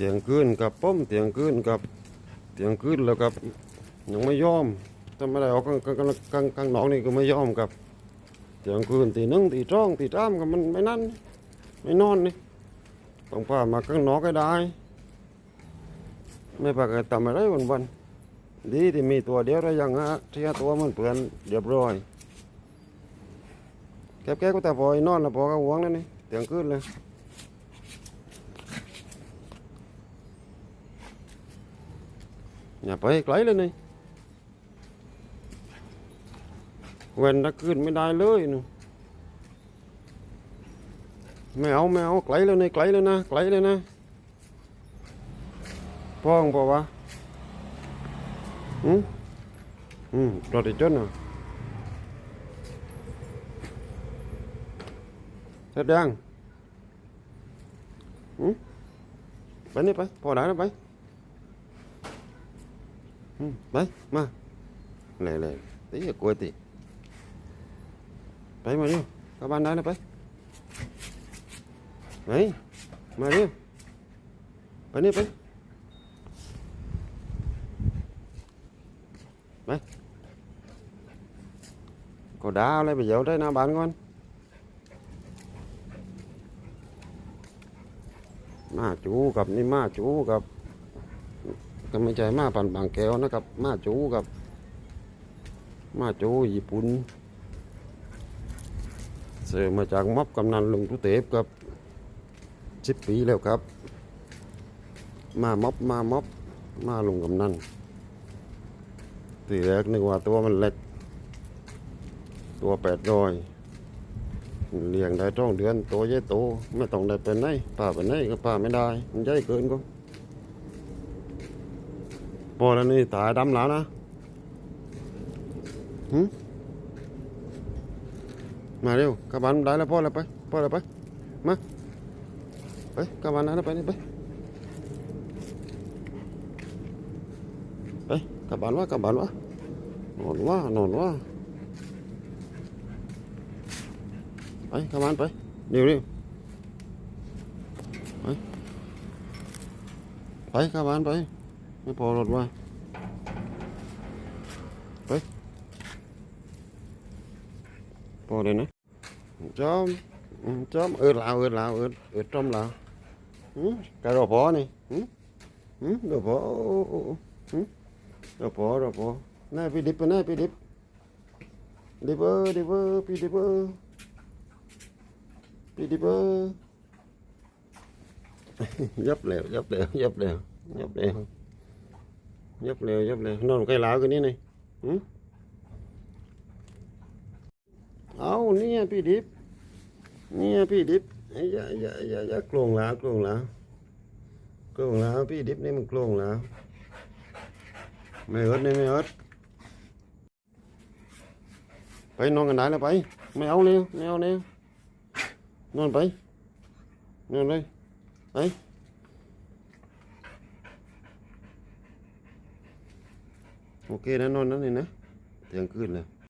เตียงคืนกับป้อมเตียงคืนกับเตียงคืนแล้วกับยังไม่ยอมถ้าไม่ได้ออกกลางกลางกลางกลางนอกนี่ก็ไม่ยอมกับเตียงคืนตีนึ่งตีสองตีสามก็มันไม่นั่นไม่นอนนี่ต้องพามาข้างนอกให้ได้ ไม่ปากทำอะไรวันวันดีที่มีตัวเดียวแล้วยังฮะที่ตัวมันเปลือนเรียบร้อยแก๊บแก๊ก็แต่พอยนอนแล้วพอก็หวงแล้วนี่เตียงคืนเลย อย่าไปไกลเลยนี่เว้นนักขึ้นไม่ได้เลยนูไม่เอาไม่เอาไกลแล้วนี่ไกลเลยนะไกลเลยนะพ่องบอกว่าอืมอืมรถอีกจนอะเสร็จยังอืมไปนี่ไปพอได้แล้วไป 응, 마이, 마. Lẹ tí là quê tiền. Đấy mà đi, các bạn đây nè, bấy. Đấy, mà đi. Bấy đi, bấy. Bấy. Có đá lên bây giờ đây nào bạn con. Mà chú gặp đi, mà chú gặp. ก็ไม่ใช่มาปันบางแก้วนะครับ มาจูกับ มาจูญี่ปุ่นเสือมาจากม็อบกำนันลุงตุเตฟกับสิบปีแล้วครับ มาม็อบมาม็อบมาลุงกำนันทีแรกนึกว่าตัวมันเล็ก ตัวแปดร้อยเลี้ยงได้ต้องเดือน ตัวใหญ่โตไม่ต้องได้เป็นไหนป่าเป็นไหนก็ป่าไม่ได้ มันใหญ่เกินก็ พอแล้วนี่ตายดำแล้วนะหืมมาเร็วกลับบ้านได้แล้วพ่อแล้วไปพ่อแล้วไป มา ไปกลับบ้านได้แล้วไปนี่ไป ไปกลับบ้านวะกลับบ้านวะนอนวะนอนวะไปกลับบ้านไป เร็วเร็วไป ไปกลับบ้านไป ไม่พอรถว่าไปพอเลยนะจอมจอมเออลาวเออลาวเออเออจอมลาวหืมกระโดดพอนี่หืมหืมโดดพอโอ้โอ้โอ้หืมโดดพอโดดพอน่าพี่ดิบไปน่าพี่ดิบดิบเออดิบเออพี่ดิบเออพี่ดิบเออ ยับเร็วยับเร็วนอนใกล้ลาวกันนี่หน่อยเอาเนี่ยพี่ดิบเนี่ยพี่ดิบอย่าอย่าอย่าอย่าโกลงแล้วโกลงแล้วโกลงแล้วพี่ดิบนี่มันโกลงแล้วไม่เอิดนี่ไม่เอิดไปนอนกันได้แล้วไปไม่เอาเร็วไม่เอาเร็วนอนไปนอนเลยไป โอเคนะนอนนั่นเลยนะเที่ยงคืนเลย